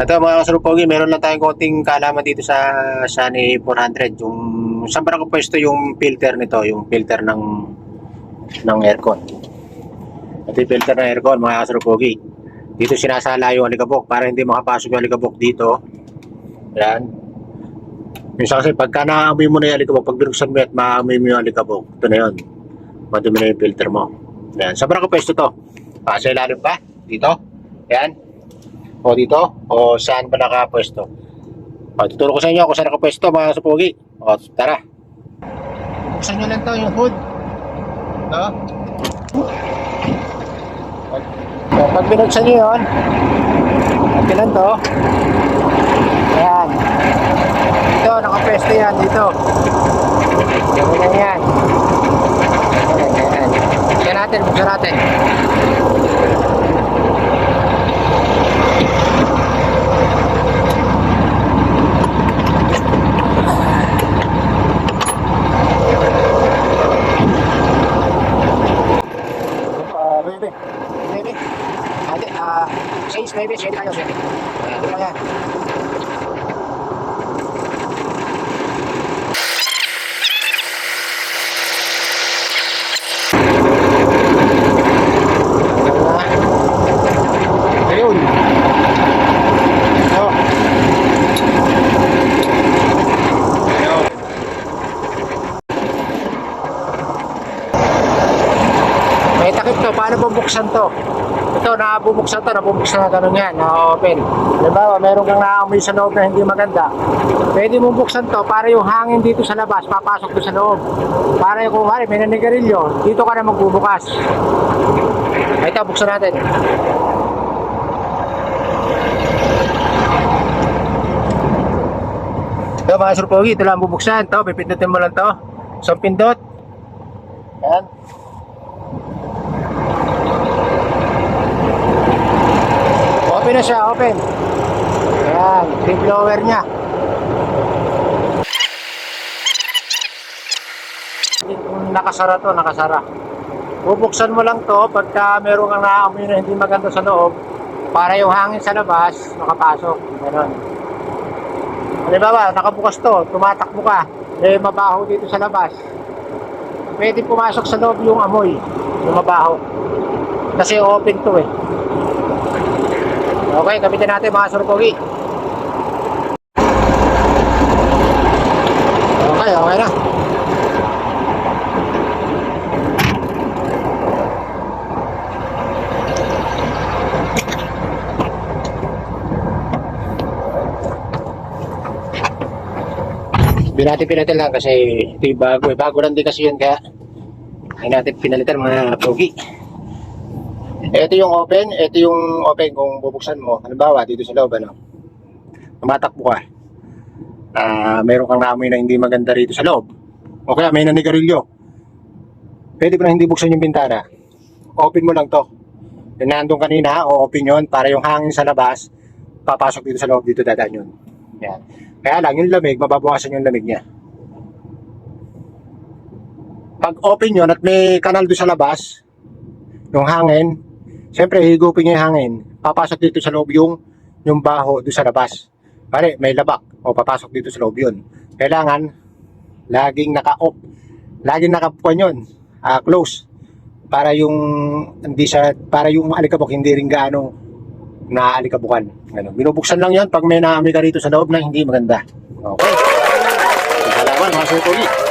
Ito mga kasurupogi, meron lang tayong konting kalaman dito sa Sunny 400. Yung saan ba nakapwesto yung filter nito, yung filter ng ng aircon. Ito yung filter ng aircon mga kasurupogi. Dito sinasala yung alikabok para hindi makapasok yung alikabok dito. Yan. Minsan kasi pagka naamoy mo na yung alikabok, pag binuksan mo at maamoy mo yung alikabok, ito na yun. Madumi na yung filter mo. Yan. Saan ba nakapwesto to? Ah, sa ilalim pa? Dito? Yan. O dito? O saan ba nakapwesto? O, tuturo ko sa inyo kung saan nakapwesto mga supugi. O, tara. Buksan nyo lang to yung hood. No? O, pag binuksan nyo yun, at ilan to? Ayan. Dito, nakapwesto yan. Dito. Ganyan yan. Ayan, ayan. Buksan natin, buksan natin. Ah, baby. Baby. Ate, ah, change baby, change tayo. Ah, dito lang. Takip to, paano bubuksan to? Ito, nabubuksan to, nabubuksan na ganun yan, na-open. Halimbawa, meron kang naamoy sa loob na hindi maganda. Pwede mong buksan to para yung hangin dito sa labas, papasok doon sa loob. Para yung kung hari, may nanigarilyo, dito ka na magbubukas. Ito, buksan natin. Ito mga surpogi, ito lang bubuksan. Ito, pipindutin mo lang to. So, pindot. Yan. Open na siya, open. Ayan, tip blower niya. Nakasara to, nakasara. Bubuksan mo lang to pagka meron kang naaamoy na hindi maganda sa loob para yung hangin sa labas makapasok. Ganon. Halimbawa, nakabukas to, tumatakbo ka, eh mabaho dito sa labas. Pwede pumasok sa loob yung amoy, yung mabaho. Kasi open to eh. Okay, gamitin natin mga surpogi. Okay, okay na. Pinalitan lang kasi ito yung bago eh. Bago lang din kasi yun kaya hindi natin pinalitan mga pogi. Ito yung open, ito yung open kung bubuksan mo. Halimbawa, dito sa loob, ano, tumatakbo ka. Ah, meron kang naamoy na hindi maganda rito sa loob. O kaya may nanigarilyo. Pwede mo na hindi buksan yung bintana. Open mo lang to. Yung nandun kanina, o open yun para yung hangin sa labas, papasok dito sa loob, dito dadaan yun. Yan. Kaya lang, yung lamig, mababawasan yung lamig niya. Pag open yun at may kanal doon sa labas, yung hangin, Siyempre, higupin niya yung hangin. Papasok dito sa loob yung, yung baho doon sa labas. Pare, may labak. O papasok dito sa loob yun. Kailangan, laging naka-off. Laging nakapuan yun. ah, close. Para yung, hindi sa, para yung alikabok, hindi rin gaano naaalikabukan. Ano, binubuksan lang yan pag may naamoy ka rito sa loob na hindi maganda. Okay. Salamat, mga sutuloy.